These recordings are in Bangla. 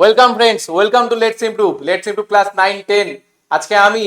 Welcome friends welcome to let's improve let's improve class nine ten আজকে আমি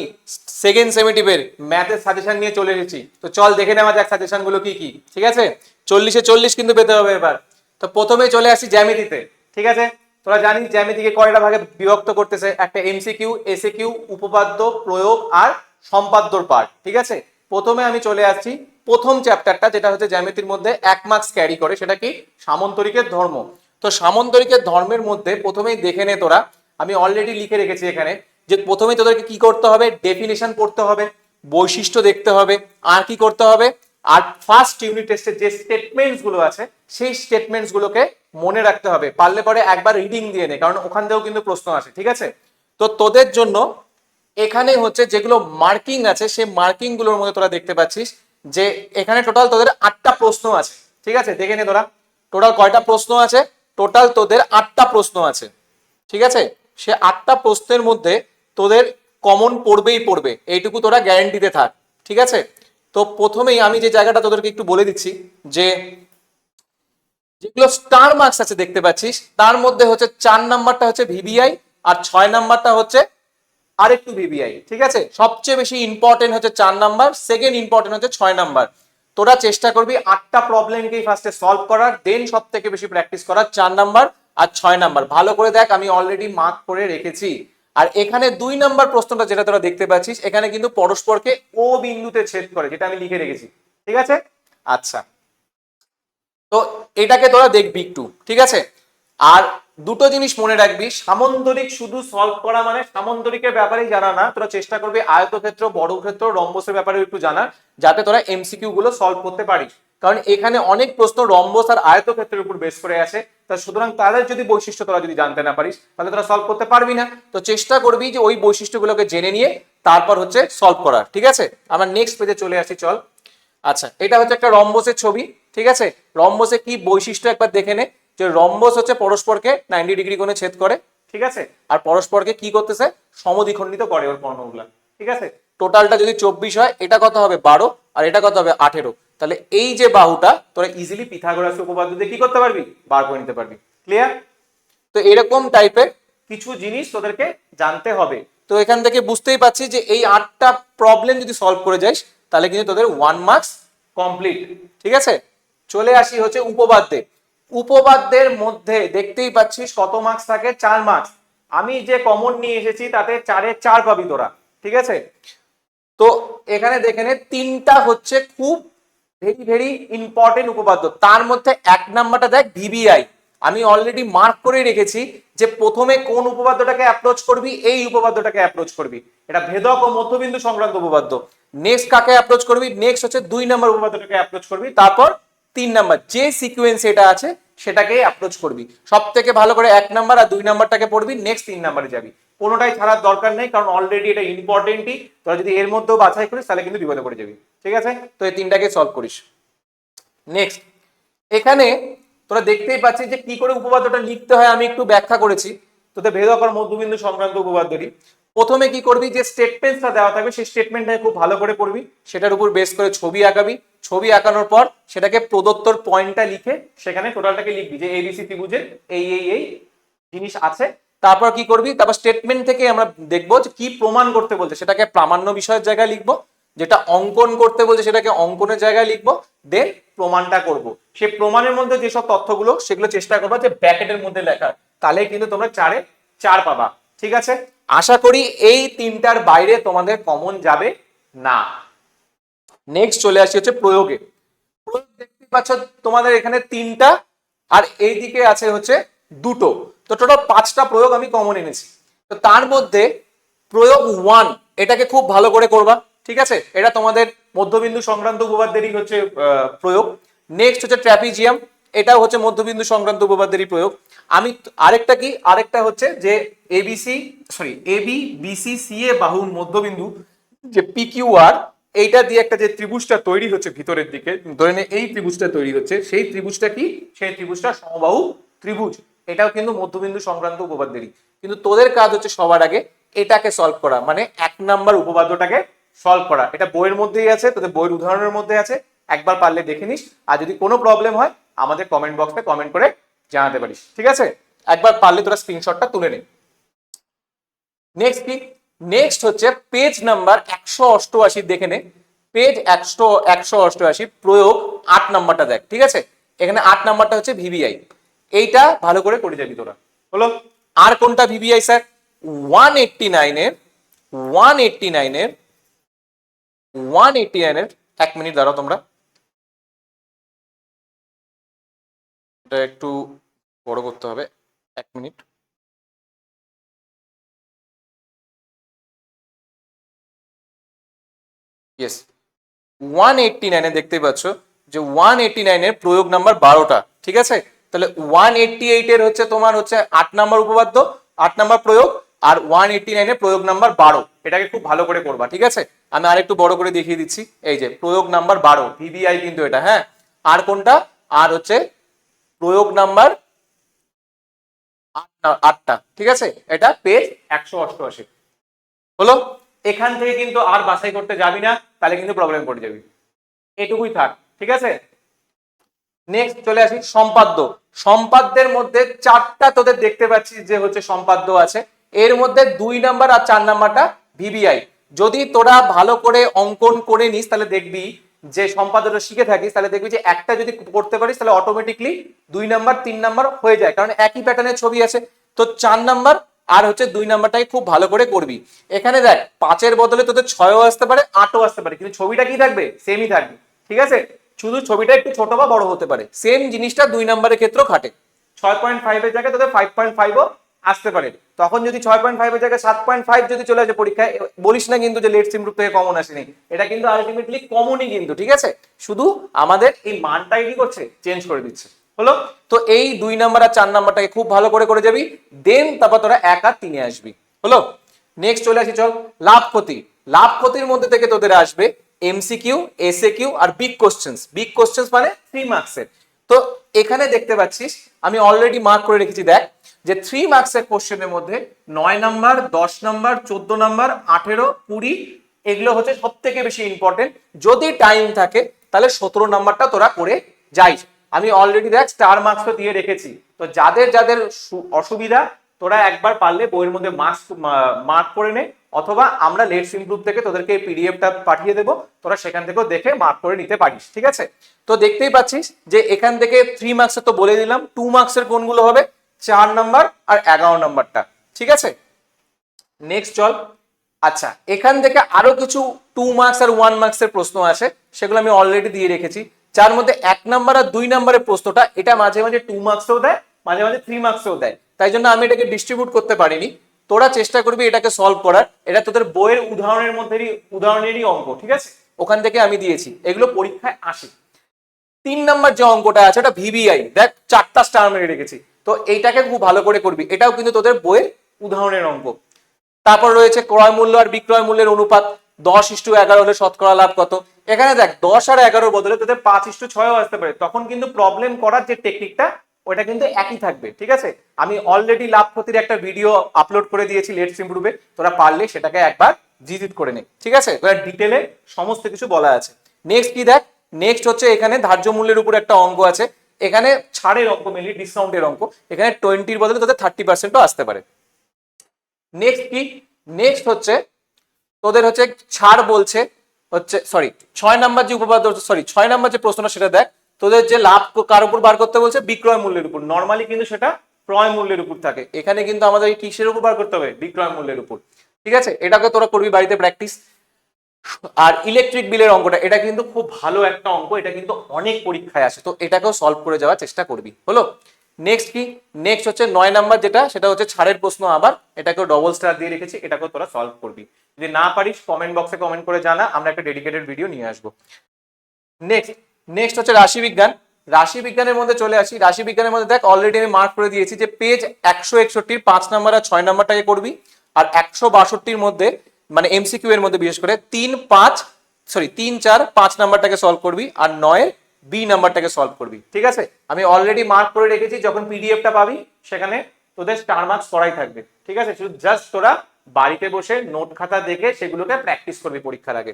সেকেন্ড সেমিটিভের ম্যাথের সাজেশন নিয়ে চলে এসেছি। তো চল দেখে নেওয়া যাক সাজেশনগুলো কি কি। ঠিক আছে? চল্লিশে চল্লিশ কিন্তু পেতে হবে এবার। তো প্রথমে চলে আসি জ্যামিতিতে। ঠিক আছে? তোরা জানিস জ্যামিতিকে কয়টা ভাগে বিভক্ত করতেছে? একটা এমসিকিউ এসএ কিউ উপপাদ্য, প্রয়োগ আর সম্পাদ্যর পার্ট ঠিক আছে? প্রথমে আমি চলে আসছি প্রথম চ্যাপ্টারটা যেটা হচ্ছে জ্যামিতির মধ্যে এক মার্কস ক্যারি করে, সেটা কি? সামন্তরিকের ধর্ম। তো সামন্তরিকের ধর্মের মধ্যে প্রথমেই দেখে নে তোরা। আমি অলরেডি লিখে রেখেছি এখানে যে প্রথমেই তোদেরকে কি করতে হবে? ডেফিনেশন পড়তে হবে, বৈশিষ্ট্য দেখতে হবে, আর কি করতে হবে? আর ফার্স্ট ইউনিট টেস্টের যে স্টেটমেন্টসগুলো আছে, সেই স্টেটমেন্টস গুলোকে মনে রাখতে হবে। পারলে পরে একবার রিডিং দিয়ে নে, কারণ ওখান থেকেও কিন্তু প্রশ্ন আসে, ঠিক আছে? তো তোদের জন্য এখানে হচ্ছে যেগুলো মার্কিং আছে, সেই মার্কিংগুলোর মধ্যে তোরা দেখতে পাচ্ছিস যে এখানে টোটাল তোদের আটটা প্রশ্ন আছে, ঠিক আছে? দেখে নে তোরা। টোটাল কয়টা প্রশ্ন আছে? টোটাল তোদের আটটা প্রশ্ন আছে। ঠিক আছে? সে আটটা প্রশ্নের মধ্যে তোদের কমন পড়বেই পড়বে। এইটুকু তোরা গ্যারেন্টিতে থাক। ঠিক আছে? তো প্রথমেই আমি যে জায়গাটা তোদেরকে একটু বলে দিচ্ছি, যে যেগুলো স্টার মার্কস আছে দেখতে পাচ্ছিস, তার মধ্যে হচ্ছে চার নাম্বারটা হচ্ছে ভিবিআই আর ছয় নাম্বারটা হচ্ছে আরেকটু ভিবিআই ঠিক আছে? সবচেয়ে বেশি ইম্পর্টেন্ট হচ্ছে চার নাম্বার সেকেন্ড ইম্পর্টেন্ট হচ্ছে ছয় নাম্বার। তোরা চেষ্টা করবি আটটা প্রবলেমকেই ফার্স্টে সলভ করার দেন সব থেকে বেশি প্র্যাকটিস করার, চার নাম্বার আর ছয় নাম্বার ভালো করে দেখ, আমি অলরেডি মার্ক করে রেখেছি। আর এখানে দুই নাম্বার প্রশ্নটা যেটা তোরা দেখতে পাচ্ছিস, এখানে কিন্তু পরস্পরকে ও বিন্দুতে ছেদ করে, যেটা আমি লিখে রেখেছি। ঠিক আছে? আচ্ছা। তো এটাকে তোরা দেখবি একটু, ঠিক আছে? আর দুটো জিনিস মনে রাখবি, সামন্তরিক শুধু সলভ করা মানে সামন্তরিকের ব্যাপারেই জানা না, তোরা চেষ্টা করবি আয়তক্ষেত্র, বর্গক্ষেত্র, রম্বসের ব্যাপারে একটু জানা যাতে তোরা এমসিকিউ গুলো সলভ করতে পারিস। কারণ এখানে অনেক প্রশ্ন রম্বস আর আয়তক্ষেত্রের উপর বেস করে আছে তা সুতরাং তাদের যদি বৈশিষ্ট্য তোরা যদি জানতে না পারিস, তাহলে তোরা সলভ করতে পারবি না। তো চেষ্টা করবি যে ওই বৈশিষ্ট্যগুলোকে জেনে নিয়ে তারপর হচ্ছে সলভ করার, ঠিক আছে? আমরা নেক্সট পেজে চলে আসি, চল। আচ্ছা এটা হচ্ছে একটা রম্বসের ছবি, ঠিক আছে? রম্বসে কি বৈশিষ্ট্য একবার দেখে নে। যে রম্বস হচ্ছে পরস্পরকে নাইনটি ডিগ্রি কোণে ছেদ করে, ঠিক আছে? আর পরস্পরকে কি করতেছে? সমদ্বিখণ্ডিত করে ওর কর্ণগুলা ঠিক আছে? টোটালটা যদি চব্বিশ হয়, এটা কত হবে? বারো, আর এটা কত হবে? আঠেরো। তাহলে এই যে বাহুটা, তোরা ইজিলি পিথাগোরাস উপপাদ্য দিয়ে কি করতে পারবি? বার করে নিতে পারবি। ক্লিয়ার তো এরকম টাইপের কিছু জিনিস তোদেরকে জানতে হবে। তো এখান থেকে বুঝতেই পারছি যে এই আটটা প্রবলেম যদি সলভ করে যাস তাহলে কিন্তু তোদের ওয়ান মার্কস কমপ্লিট ঠিক আছে? চলে আসি হচ্ছে উপবাদ্যে উপবাদ্যের মধ্যে দেখতেই পাচ্ছি কত মার্কস থাকে, চার মার্কস। আমি যে কমন নিয়ে এসেছি, তাতে চারে চার পাবি তোরা, ঠিক আছে? তো এখানে দেখে নে, তিনটা হচ্ছে খুব ভেরি ভেরি ইম্পর্টেন্ট উপপাদ্য। তার মধ্যে এক নাম্বারটা দেখ ভিবিআই আমি অলরেডি মার্ক করে রেখেছি যে প্রথমে কোন উপপাদ্যটাকে অ্যাপ্রোচ করবি, এই উপপাদ্যটাকে অ্যাপ্রোচ করবি। এটা ভেদক ও মধ্যবিন্দু সংক্রান্ত উপপাদ্য। নেক্সট কাকে অ্যাপ্রোচ করবি? নেক্সট হচ্ছে দুই নম্বর উপপাদ্যটাকে অ্যাপ্রোচ করবি। তারপর তিন নাম্বার, যে সিকোয়েন্স এটা আছে, সেটাকে অ্যাপ্রোচ করবি। সব থেকে ভালো করে এক নাম্বার আর দুই নাম্বারটাকে পড়বি নেক্সট তিন নাম্বারে যাবি। কোনোটাই ছাড়ার দরকার নেই, কারণ অলরেডি এটা ইম্পর্টেন্টই তোরা যদি এর মধ্যেও বাছাই করিস, তাহলে কিন্তু বিপদে পড়ে যাবি। ঠিক আছে? তো এই তিনটাকে সলভ করিস। নেক্সট এখানে তোরা দেখতেই পাচ্ছিস যে কি করে উপপাদ্যটা লিখতে হয়, আমি একটু ব্যাখ্যা করেছি। তোদের ভেদকর মধ্যবিন্দু সংক্রান্ত উপপাদ্যটি প্রথমে কি করবি? যে স্টেটমেন্টটা দেওয়া থাকবে, সেই স্টেটমেন্টটাকে খুব ভালো করে পড়বি। সেটার উপর বেস করে ছবি আঁকাবি। ছবি আঁকানোর পর সেটাকে প্রদত্তর পয়েন্টটা লিখে সেখানে টোটালটাকে লিখবি যে এবিসি ত্রিভুজের এই এই এই জিনিস আছে। তারপর কি করবি? তারপর স্টেটমেন্ট থেকে আমরা দেখব যে কি প্রমাণ করতে বলছে। সেটাকে প্রামাণ্য বিষয়ের জায়গায় লিখব। যেটা অঙ্কন করতে বলছে সেটাকে অঙ্কনের জায়গায় লিখব। দেন প্রমাণটা করব। সে প্রমাণের মধ্যে যেসব তথ্যগুলো, সেগুলো চেষ্টা করব যে ব্যাকেটের মধ্যে লেখার। তাহলে কিন্তু তোমরা চারে চার পাবা। ঠিক আছে? আশা করি এই তিনটার বাইরে তোমাদের কমন যাবে না। নেক্সট চলে আসি হচ্ছে প্রয়োগে। প্রয়োগ দেখতে পাচ্ছ তোমাদের এখানে তিনটা, আর এই দিকে আছে হচ্ছে দুটো। তো টোটাল পাঁচটা প্রয়োগ আমি কমন এনেছি। তো তার মধ্যে প্রয়োগ ওয়ান এটাকে খুব ভালো করে করবা, ঠিক আছে? এটা তোমাদের মধ্যবিন্দু সংক্রান্ত উপপাদ্যেরই হচ্ছে প্রয়োগ। নেক্সট হচ্ছে ট্র্যাপিজিয়াম এটাও হচ্ছে মধ্যবিন্দু সংক্রান্ত উপপাদ্যেরই প্রয়োগ। আমি আরেকটা কি? আরেকটা হচ্ছে যে ABC sorry AB BC C A বাহুর মধ্যবিন্দু যে পিকিউআর এইটা দিয়ে একটা যে ত্রিভুজটা তৈরি হচ্ছে ভিতরের দিকে, ধরে নে এই ত্রিভুজটা তৈরি হচ্ছে, সেই ত্রিভুজটা কি? সেই ত্রিভুজটা সমবাহু ত্রিভুজ। এটাও কিন্তু মধ্যবিন্দু সংক্রান্ত উপপাদ্যেরই। কিন্তু তোদের কাজ হচ্ছে সবার আগে এটাকে সলভ করা মানে এক নাম্বার উপপাদ্যটাকে সলভ করা। এটা বইয়ের মধ্যেই আছে, তোদের বইয়ের উদাহরণের মধ্যে আছে, একবার পারলে দেখে নিস। আর যদি কোনো প্রবলেম হয় আমাদের কমেন্ট বক্সে কমেন্ট করে জানাতে পারিস, ঠিক আছে? একবার পারলে তোরা স্ক্রিনশটটা তুলে নে। নেক্সট কি? নেক্সট হচ্ছে পেজ নাম্বার একশো অষ্টআশি, দেখে নে। পেজ একশো একশো অষ্টআশি, প্রয়োগ আট নাম্বারটা দেখ, ঠিক আছে? এখানে আট নাম্বারটা হচ্ছে ভিভিআই এইটা ভালো করে করে যাবি তোরা। হলো আর কোনটা ভিভিআই স্যার ওয়ান এইটটি নাইনের ওয়ান এইটটি নাইনের ওয়ান এইটটি নাইনের এক মিনিট দাঁড়াও তোমরা। এটা একটু বড় করতে হবে, এক মিনিট। ইয়েস ওয়ান এইটটি নাইনে দেখতেই পাচ্ছ যে ওয়ান এইটটি নাইনের প্রয়োগ নাম্বার বারোটা, ঠিক আছে? তাহলে ওয়ান এইটটি এইটের হচ্ছে তোমার হচ্ছে আট নাম্বার উপপাদ্য, আট নাম্বার প্রয়োগ, আর ওয়ান এইটটি নাইনের প্রয়োগ নাম্বার বারো। এটাকে খুব ভালো করে করবা, ঠিক আছে? আমি আরেকটু বড় করে দেখিয়ে দিচ্ছি। এই যে, প্রয়োগ নাম্বার বারো ভিভিআই কিন্তু এটা হ্যাঁ? আর কোনটা? আর হচ্ছে প্রয়োগ নাম্বার আট- আটটা, ঠিক আছে? এটা পেজ একশো অষ্টআশি। হলো? এখান থেকে কিন্তু আর বাছাই করতে যাবি না, তাহলে কিন্তু প্রবলেম পড়ে যাবি। এটুকুই থাক, ঠিক আছে? নেক্সট চলে আসি সম্পাদ্য। সম্পাদ্যের মধ্যে চারটা তোদের দেখতে পাচ্ছিস যে হচ্ছে সম্পাদ্য আছে। এর মধ্যে দুই নাম্বার আর চার নাম্বারটা ভিভিআই। যদি তোরা ভালো করে অঙ্কন করে নিস, তাহলে দেখবি যে সম্পাদ্যটা শিখে থাকিস, তাহলে দেখবি যে একটা যদি করতে পারিস, তাহলে অটোমেটিকলি দুই নাম্বার, তিন নাম্বার হয়ে যায়। কারণ একই প্যাটার্নের ছবি আছে। তো চার নাম্বার আর হচ্ছে দুই নাম্বারটাই খুব ভালো করে করবি। এখানে দেখ, পাঁচের বদলে তোদের ছয়ও আসতে পারে, আটও আসতে পারে। কিন্তু ছবিটা কি থাকবে? সেমই থাকবে। ঠিক আছে? শুধু ছবিটা একটু ছোট বা বড় হতে পারে। সেম জিনিসটা দুই নাম্বারের ক্ষেত্রেও খাটে। ছয় পয়েন্ট ফাইভের জায়গায় তোদের ফাইভ পয়েন্ট ফাইভও আসতে পারে। তখন যদি ছয় পয়েন্ট ফাইভের জায়গায় সাত পয়েন্ট ফাইভ যদি চলে আসে পরীক্ষায়, বলিস না কিন্তু যে লেট সিম গ্রুপ থেকে কমন আসেনি। এটা কিন্তু আলটিমেটলি কমনই কিন্তু, ঠিক আছে? শুধু আমাদের এই মানটাই কি করছে? চেঞ্জ করে দিচ্ছে। হলো? তো এই দুই নাম্বার আর চার নাম্বারটাকে খুব ভালো করে করে যাবি দেন তারপর তোরা এক আর তিনে আসবি। হলো? নেক্সট চলে আসি, চল। লাভ ক্ষতি। লাভ ক্ষতির মধ্যে থেকে তোদের আসবে এমসি এমসিকিউ এসএ কিউ আর বিগ কোশ্চেন্স বিগ কোশ্চেন্স মানে থ্রি মার্কসের তো এখানে দেখতে পাচ্ছিস আমি অলরেডি মার্ক করে রেখেছি, দেখ, যে থ্রি মার্কসের কোশ্চেনের মধ্যে নয় নাম্বার, দশ নাম্বার, চোদ্দ নাম্বার, আঠেরো, কুড়ি, এগুলো হচ্ছে সব থেকে বেশি ইম্পর্টেন্ট যদি টাইম থাকে, তাহলে সতেরো নাম্বারটা তোরা করে যাইস। আমি অলরেডি দেখ স্টার মার্কসও দিয়ে রেখেছি। তো যাদের যাদের অসুবিধা, তোরা একবার পারলে বইয়ের মধ্যে মার্কস মার্ক করে নে। অথবা আমরা লেটস ইমপ্রুভ থেকে তোদেরকে এই পিডিএফটা পাঠিয়ে দেবো। তোরা সেখান থেকেও দেখে মার্ক করে নিতে পারিস, ঠিক আছে? তো দেখতেই পাচ্ছিস যে এখান থেকে থ্রি মার্কসের তো বলে দিলাম টু মার্কসের কোনগুলো হবে? চার নাম্বার আর এগারো নাম্বারটা ঠিক আছে? নেক্সট চল। আচ্ছা এখান থেকে আরও কিছু টু মার্কস আর ওয়ান মার্কসের প্রশ্ন আছে সেগুলো আমি অলরেডি দিয়ে রেখেছি। যার মধ্যে এক নাম্বার আর দুই নাম্বারের প্রশ্নটা, এটা মাঝে মাঝে টু মার্কসেও দেয়, মাঝে মাঝে থ্রি মার্কসেও দেয়। তাই জন্য আমি এটাকে ডিস্ট্রিবিউট করতে পারিনি। তোরা চেষ্টা করবি এটাকে সলভ করার। এটা তোদের বইয়ের উদাহরণের মধ্যেই উদাহরণেরই অঙ্ক, ঠিক আছে? ওখান থেকে আমি দিয়েছি। এগুলো পরীক্ষায় আসে। তিন নাম্বার যে অঙ্কটা আছে, ওটা ভিভিআই দেখ, চারটা স্টার মেরে রেখেছি। তো এইটাকে খুব ভালো করে করবি। এটাও কিন্তু তোদের বইয়ের উদাহরণের অঙ্ক। তারপর রয়েছে ক্রয় মূল্য আর বিক্রয় মূল্যের অনুপাত। দশ ইস্টু এগারো হলে শতকরা লাভ কত? এখানে দেখ, দশ আর এগারোর বদলে তোদের পাঁচ ইস্টু ছয়ও আসতে পারে। তখন কিন্তু প্রবলেম করার যে টেকনিকটা ওটা কিন্তু একই থাকবে, ঠিক আছে? আমি অলরেডি লাভ ক্ষতির একটা ভিডিও আপলোড করে দিয়েছি লেটস ইমপ্রুভে তোরা পারলে সেটাকে একবার ভিজিট করে নে, ঠিক আছে? তোরা ডিটেলে সমস্ত কিছু বলা আছে। নেক্সট কি দেখ? নেক্সট হচ্ছে এখানে ধার্য মূল্যের উপর একটা অঙ্ক আছে। এখানে ছাড়ের অঙ্ক মেনলি ডিসকাউন্টের অঙ্ক। এখানে টোয়েন্টির বদলে তোদের থার্টি পার্সেন্টও আসতে পারে। নেক্সট কি? নেক্সট হচ্ছে তোদের হচ্ছে ছাড় বলছে, হচ্ছে সরি ছয় নাম্বার যে উপপাদ্য সরি ছয় নাম্বার যে প্রশ্নটা সেটা দেখ। তোদের যে লাভ কার উপর বার করতে বলছে? বিক্রয় মূল্যের উপর। নর্মালি কিন্তু সেটা ক্রয় মূল্যের উপর থাকে। এখানে কিন্তু আমাদের কিসের উপর বার করতে হবে? বিক্রয় মূল্যের উপর। ঠিক আছে? এটাকে তোরা করবি বাড়িতে প্র্যাকটিস আর ইলেকট্রিক বিলের অঙ্কটা, এটা কিন্তু খুব ভালো একটা অঙ্ক। এটা কিন্তু অনেক পরীক্ষায় আসে। তো এটাকেও সলভ করে যাওয়ার চেষ্টা করবি। হলো? নেক্সট কি? নেক্সট হচ্ছে নয় নাম্বার যেটা, সেটা হচ্ছে ছাড়ের প্রশ্ন আবার। এটাকেও ডবল স্টার দিয়ে রেখেছি। এটাকেও তোরা সলভ করবি। যদি না পারিস কমেন্ট বক্সে কমেন্ট করে জানা। আমরা একটা ডেডিকেটেড ভিডিও নিয়ে আসব। নেক্সট নেক্সট হচ্ছে রাশি বিজ্ঞান রাশি বিজ্ঞানের মধ্যে চলে আসি। রাশি বিজ্ঞানের মধ্যে দেখ অলরেডি আমি মার্ক করে দিয়েছি যে পেজ একশো একষট্টির পাঁচ নাম্বার আর ছয় নাম্বারটাকে করবি। আর একশো বাষট্টির মধ্যে মানে এমসিকিউ এর মধ্যে বিশেষ করে তিন পাঁচ সরি তিন চার পাঁচ নাম্বারটাকে সলভ করবি আর নয়ের বি নাম্বারটাকে সলভ করবি। ঠিক আছে? আমি অলরেডি মার্ক করে রেখেছি, যখন পিডিএফটা পাবি, সেখানে তোদের স্টার মার্কস করাই থাকবে। ঠিক আছে? শুধু জাস্ট তোরা বাড়িতে বসে নোট খাতা দেখে সেগুলোকে প্র্যাকটিস করবি পরীক্ষার আগে।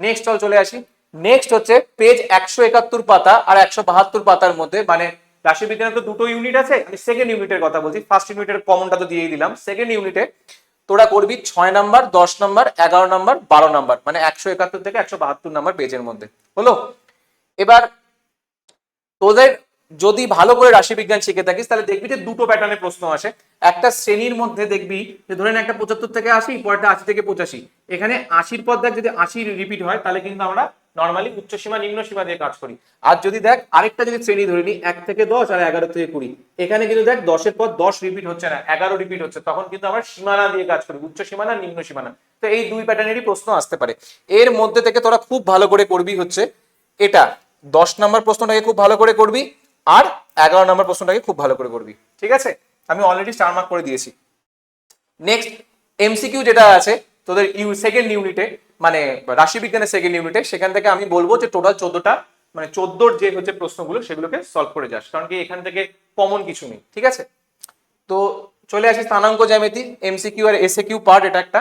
নেক্সট চল চলে আসি। নেক্সট হচ্ছে পেজ একশো একাত্তর পাতা আর একশো বাহাত্তর পাতার মধ্যে মানে রাশিবিজ্ঞানে তো দুটো ইউনিট আছে, আমি সেকেন্ড ইউনিটের কথা বলছি। ফার্স্ট ইউনিটের কমনটা তো দিয়েই দিলাম। সেকেন্ড ইউনিটে তোরা করবি ছয় নাম্বার দশ নাম্বার এগারো নাম্বার বারো নাম্বার মানে একশো একাত্তর থেকে একশো বাহাত্তর নাম্বার পেজের মধ্যে। হলো? এবার তোদের যদি ভালো করে রাশিবিজ্ঞান শিখে থাকিস, তাহলে দেখবি যে দুটো প্যাটার্নের প্রশ্ন আসে। একটা শ্রেণির মধ্যে দেখবি যে ধরেন একটা পঁচাত্তর থেকে আশি, পরেরটা আশি থেকে পঁচাশি। এখানে আশির পর দেখ যদি আশি রিপিট হয়, তাহলে কিন্তু আমরা নর্মালি উচ্চ সীমা, নিম্ন সীমা দিয়ে কাজ করি। আর যদি দেখ, আরেকটা যদি শ্রেণি ধরে নিই, এক থেকে দশ আর এগারো থেকে কুড়ি। এখানে কিন্তু দেখ, দশের পর দশ রিপিট হচ্ছে না, এগারো রিপিট হচ্ছে। তখন কিন্তু আমরা সীমানা দিয়ে কাজ করি, উচ্চ সীমানা নিম্ন সীমানা তো এই দুই প্যাটার্নেরই প্রশ্ন আসতে পারে। এর মধ্যে থেকে তোরা খুব ভালো করে করবি হচ্ছে এটা, দশ নম্বর প্রশ্নটাকে খুব ভালো করে করবি আর এগারো নম্বর প্রশ্নটাকে খুব ভালো করে করবি। ঠিক আছে? আমি অলরেডি স্টার মার্ক করে দিয়েছি। নেক্সট এমসিকিউ যেটা আছে, তোদের ইউ সেকেন্ড ইউনিটে মানে রাশিবিজ্ঞানের সেকেন্ড ইউনিটে সেখান থেকে আমি বলব যে টোটাল চোদ্দটা মানে চোদ্দোর যে হচ্ছে প্রশ্নগুলো, সেগুলোকে সলভ করে যাস। কারণ কি এখান থেকে কমন কিছু নেই, ঠিক আছে? তো চলে আসি স্থানাঙ্ক জ্যামিতি এমসিকিউ আর এসএ কিউ পার্ট এটা একটা।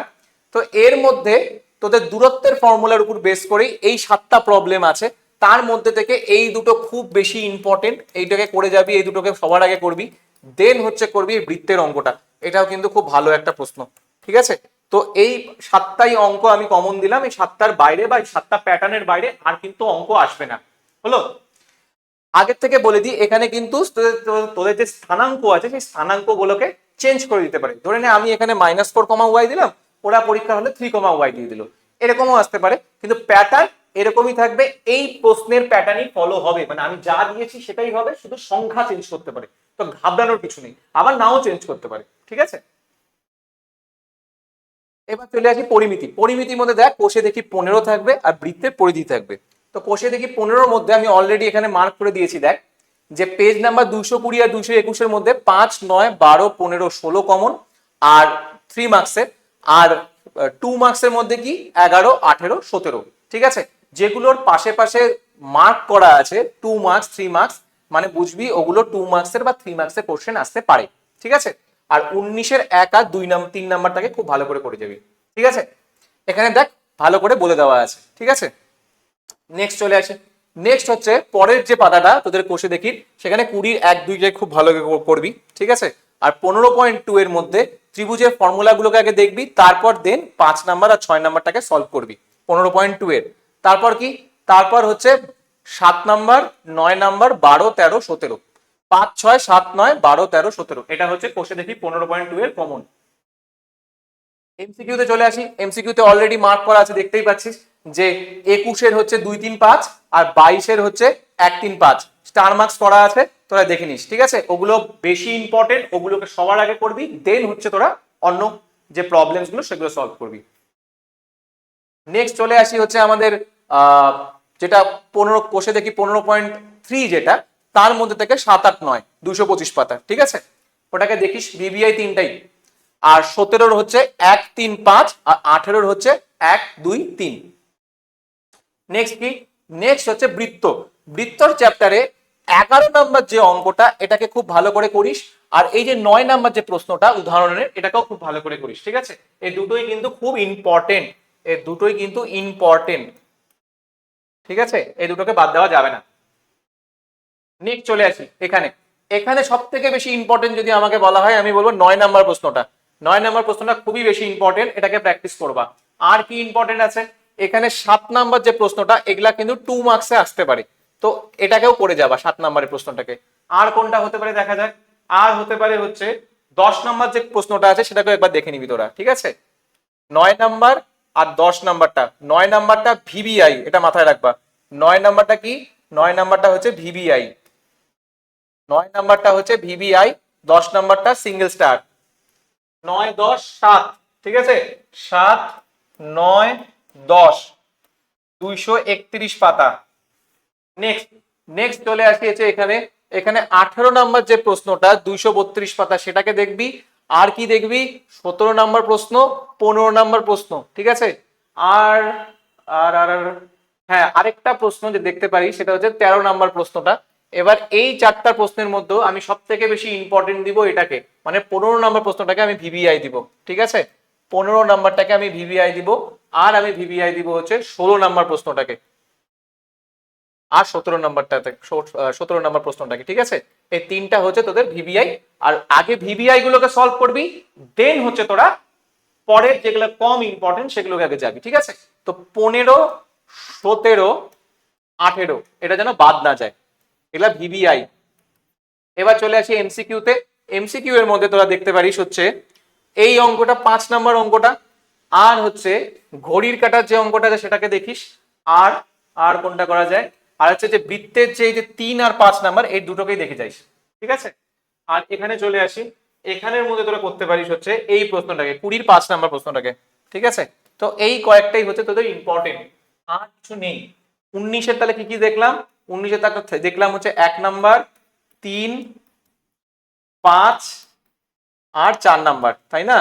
তো এর মধ্যে তোদের দূরত্বের ফর্মুলার উপর বেস করেই এই সাতটা প্রবলেম আছে। তার মধ্যে থেকে এই দুটো খুব বেশি ইম্পর্টেন্ট এইটাকে করে যাবি, এই দুটোকে সবার আগে করবি দেন হচ্ছে করবি বৃত্তের অঙ্কটা। এটাও কিন্তু খুব ভালো একটা প্রশ্ন, ঠিক আছে? তো এই সাতটাই অঙ্ক আমি কমন দিলাম, এই সাতটার বাইরে বা সাতটা প্যাটার্নের বাইরে আর কিন্তু অঙ্ক আসবে না। হলো? আগের থেকে বলে দিই, এখানে কিন্তু তোদের যে স্থানাঙ্ক আছে, সেই স্থানাঙ্ক গুলোকে চেঞ্জ করে দিতে পারে। ধরে নে, আমি এখানে মাইনাস ফোর কমা ওয়াই দিলাম, ওরা পরীক্ষা হলে থ্রি কমা ওয়াই দিয়ে দিল। এরকমও আসতে পারে, কিন্তু প্যাটার্ন এরকমই থাকবে, এই প্রশ্নের প্যাটার্নই ফলো হবে। মানে আমি যা দিয়েছি সেটাই হবে, শুধু সংখ্যা চেঞ্জ করতে পারে। তো ঘাবড়ানোর কিছু নেই, আবার নাও চেঞ্জ করতে পারে, ঠিক আছে? এবার চলে আসি পরিমিতি। পরিমিতির মধ্যে দেখ, কোষে দেখি পনেরো থাকবে আর বৃত্তের পরিধি থাকবে। তো কোষে দেখি পনেরোর মধ্যে আমি অলরেডি এখানে মার্ক করে দিয়েছি, দেখ। যে পেজ নাম্বার দুশো কুড়ি আর দুশো একুশের মধ্যে পাঁচ, নয়, বারো, পনেরো, ষোলো কমন আর থ্রি মার্কসের আর টু মার্কসের মধ্যে কি? এগারো, আঠেরো, সতেরো। ঠিক আছে? যেগুলোর পাশে পাশে মার্ক করা আছে টু মার্কস থ্রি মার্কস মানে বুঝবি ওগুলো টু মার্কসের বা থ্রি মার্কসের কোশ্চেন আসতে পারে। ঠিক আছে? আর উনিশের এক আর দুই নাম, তিন নাম্বারটাকে খুব ভালো করে করে যাবি। ঠিক আছে? এখানে দেখ, ভালো করে বলে দেওয়া আছে। ঠিক আছে? নেক্সট চলে আসে। নেক্সট হচ্ছে পরের যে পাতাটা তোদের কোষে দেখি, সেখানে কুড়ির এক দুইটাই খুব ভালো করে করবি। ঠিক আছে? আর পনেরো পয়েন্ট টু এর মধ্যে ত্রিভুজের ফর্মুলাগুলোকে আগে দেখবি, তারপর দেন পাঁচ নাম্বার আর ছয় নাম্বারটাকে সলভ করবি। পনেরো পয়েন্ট টু এর। তারপর কি? তারপর হচ্ছে সাত নাম্বার, নয় নাম্বার, বারো, তেরো, সতেরো। পাঁচ, ছয়, সাত, নয়, বারো, তেরো, সতেরো। এটা হচ্ছে কোষে দেখি পনেরো পয়েন্ট টু এর কমন এমসিকিউতে চলে আসি। এমসিকিউতে অলরেডি মার্ক করা আছে, দেখতেই পাচ্ছিস যে একুশের হচ্ছে দুই, তিন, পাঁচ আর বাইশের হচ্ছে এক, তিন, পাঁচ। স্টার মার্কস করা আছে, তোরা দেখে নিস, ঠিক আছে? ওগুলো বেশি ইম্পর্টেন্ট ওগুলোকে সবার আগে করবি দেন হচ্ছে তোরা অন্য যে প্রবলেমসগুলো, সেগুলো সলভ করবি। নেক্সট চলে আসি হচ্ছে আমাদের যেটা পনেরো, কোষে দেখি পনেরো পয়েন্ট থ্রি যেটা তার মধ্যে থেকে সাত আট নয়, দুশো পঁচিশ পাতা, ঠিক আছে? ওটাকে দেখিস বিবিআই তিনটাই। আর সতেরোর হচ্ছে এক তিন পাঁচ, আর আঠেরোর হচ্ছে এক দুই তিন। নেক্সট কি? নেক্সট হচ্ছে বৃত্ত। বৃত্তর চ্যাপ্টারে এগারো নাম্বার যে অঙ্কটা, এটাকে খুব ভালো করে করিস। আর এই যে নয় নাম্বার যে প্রশ্নটা, উদাহরণের, এটাকেও খুব ভালো করে করিস, ঠিক আছে? এই দুটোই কিন্তু খুব ইম্পর্টেন্ট এই দুটোই কিন্তু ইম্পর্টেন্ট ঠিক আছে? এই দুটোকে বাদ দেওয়া যাবে না। নেক্সট চলে আসি, এখানে। এখানে সব থেকে বেশি ইম্পর্টেন্ট যদি আমাকে বলা হয়, আমি বলব নয় নাম্বার প্রশ্নটা। নয় নাম্বার প্রশ্নটা খুবই বেশি ইম্পর্টেন্ট এটাকে প্র্যাকটিস করবা। আর কি ইম্পর্টেন্ট আছে? এখানে সাত নাম্বার যে প্রশ্নটা, এগুলা কিন্তু টু মার্কসে আসতে পারে। তো এটাকেও করে যাবা, সাত নাম্বারের প্রশ্নটাকে। আর কোনটা হতে পারে দেখা যাক। আর হতে পারে হচ্ছে, দশ নাম্বার যে প্রশ্নটা আছে, সেটাকেও একবার দেখে নিবি তোরা, ঠিক আছে? নয় নাম্বার আর দশ নাম্বারটা। নয় নাম্বারটা ভিবিআই এটা মাথায় রাখবা। নয় নাম্বারটা কি? নয় নাম্বারটা হচ্ছে ভিবিআই নয় নাম্বারটা হচ্ছে ভিভিআই, দশ নাম্বারটা সিঙ্গেল স্টার। নয়, দশ, সাত, ঠিক আছে? সাত, নয়, দশ, দুইশো একত্রিশ পাতা। নেক্সট নেক্সট চলে আসিয়েছে এখানে। এখানে আঠারো নাম্বার যে প্রশ্নটা, দুইশো বত্রিশ পাতা, সেটাকে দেখবি। আর কি দেখবি? সতেরো নাম্বার প্রশ্ন, পনেরো নাম্বার প্রশ্ন, ঠিক আছে? আর আর আর হ্যাঁ আরেকটা প্রশ্ন যে দেখতে পারি, সেটা হচ্ছে তেরো নাম্বার প্রশ্নটা। এবার এই চারটা প্রশ্নের মধ্যেও আমি সব থেকে বেশি ইম্পর্টেন্ট দিব এটাকে। মানে পনেরো নাম্বার প্রশ্নটাকে আমি ভিভিআই দিব, ঠিক আছে? পনেরো নাম্বারটাকে আমি ভিভিআই দিব, আর আমি ভিভিআই দিব হচ্ছে ষোলো নাম্বার প্রশ্নটাকে। আর সতেরো নম্বরটাতে সতেরো নম্বর প্রশ্নটাকে, ঠিক আছে? এই তিনটা হচ্ছে তোদের ভিভিআই আর আগে ভিভিআই গুলোকে সলভ করবি দেন হচ্ছে তোরা পরের যেগুলো কম ইম্পর্টেন্ট সেগুলোকে আগে যাবি, ঠিক আছে? তো পনেরো, সতেরো, আঠেরো, এটা যেন বাদ না যায়। এগুলা ভিভিআই। এবার চলে আসি এমসিকিউতে। এমসিকিউ এর মধ্যে তোরা দেখতে পারিস হচ্ছে, এই অঙ্কটা পাঁচ নাম্বার অঙ্কটা, আর হচ্ছে ঘড়ির কাটার যে অঙ্কটা সেটাকে দেখিস, আর আর কোনটা করা যায়, আর হচ্ছে যে বৃত্তের যে এই যে তিন আর পাঁচ নাম্বার, এই দুটোকেই দেখে যাইস, ঠিক আছে? আর এখানে চলে আসি, এখানের মধ্যে তোরা করতে পারিস হচ্ছে এই প্রশ্নটাকে, কুড়ির পাঁচ নাম্বার প্রশ্নটাকে, ঠিক আছে? তো এই কয়েকটাই হচ্ছে তোদের ইম্পর্টেন্ট আর কিছু নেই। উনিশের তাহলে কি কি দেখলাম? উনিশের তাহলে দেখলাম হচ্ছে এক নাম্বার, তিন, পাঁচ, আর চার নাম্বার, তাই না?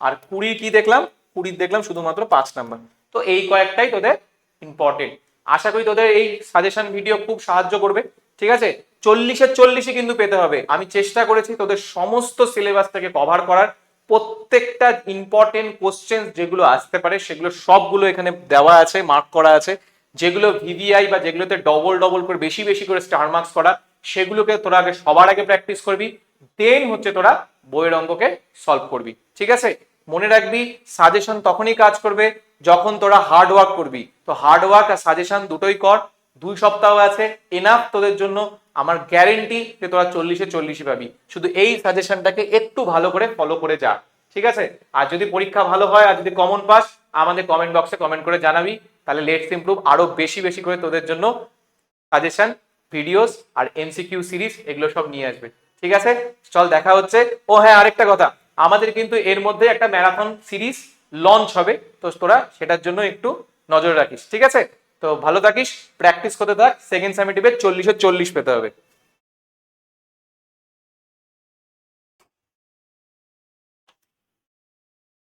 আর কুড়ির কি দেখলাম? কুড়ির দেখলাম শুধুমাত্র পাঁচ নাম্বার। তো এই কয়েকটাই তোদের ইম্পর্টেন্ট আশা করি তোদের এই সাজেশন ভিডিও খুব সাহায্য করবে, ঠিক আছে? চল্লিশের চল্লিশই কিন্তু পেতে হবে। আমি চেষ্টা করেছি তোদের সমস্ত সিলেবাস থেকে কভার করার। প্রত্যেকটা ইম্পর্টেন্ট কোশ্চেন যেগুলো আসতে পারে, সেগুলো সবগুলো এখানে দেওয়া আছে মার্ক করা আছে। যেগুলো ভিভিআই বা যেগুলোতে ডবল ডবল করে বেশি বেশি করে স্টার মার্কস করা, সেগুলোকে তোরা আগে সবার আগে প্র্যাকটিস করবি দেন হচ্ছে তোরা বইয়ের অঙ্ককে সলভ করবি, ঠিক আছে? মনে রাখবি সাজেশন তখনই কাজ করবে যখন তোরা হার্ড ওয়ার্ক করবি। তো হার্ড ওয়ার্ক আর সাজেশন দুটোই কর, দুই সপ্তাহ আছে এনাফ তোদের জন্য আমার গ্যারেন্টি যে তোরা চল্লিশে চল্লিশে পাবি। শুধু এই সাজেশনটাকে একটু ভালো করে ফলো করে যা, ঠিক আছে? আর যদি পরীক্ষা ভালো হয়, আর যদি কমন পাস আমাদের কমেন্ট বক্সে কমেন্ট করে জানাবি। তাহলে লেটস ইমপ্রুভ আরও বেশি বেশি করে তোদের জন্য সাজেশন ভিডিওস আর এমসিকিউ সিরিজ এগুলো সব নিয়ে আসবে। ঠিক আছে? চল দেখা হচ্ছে। ও হ্যাঁ আরেকটা কথা। আমাদের কিন্তু এর মধ্যে একটা ম্যারাথন সিরিজ লঞ্চ হবে। তো তোরা সেটার জন্য একটু নজর রাখিস। ঠিক আছে? তো ভালো থাকিস। প্র্যাকটিস করতে থাক। সেকেন্ড সেমিটিভে চল্লিশে চল্লিশ পেতে হবে।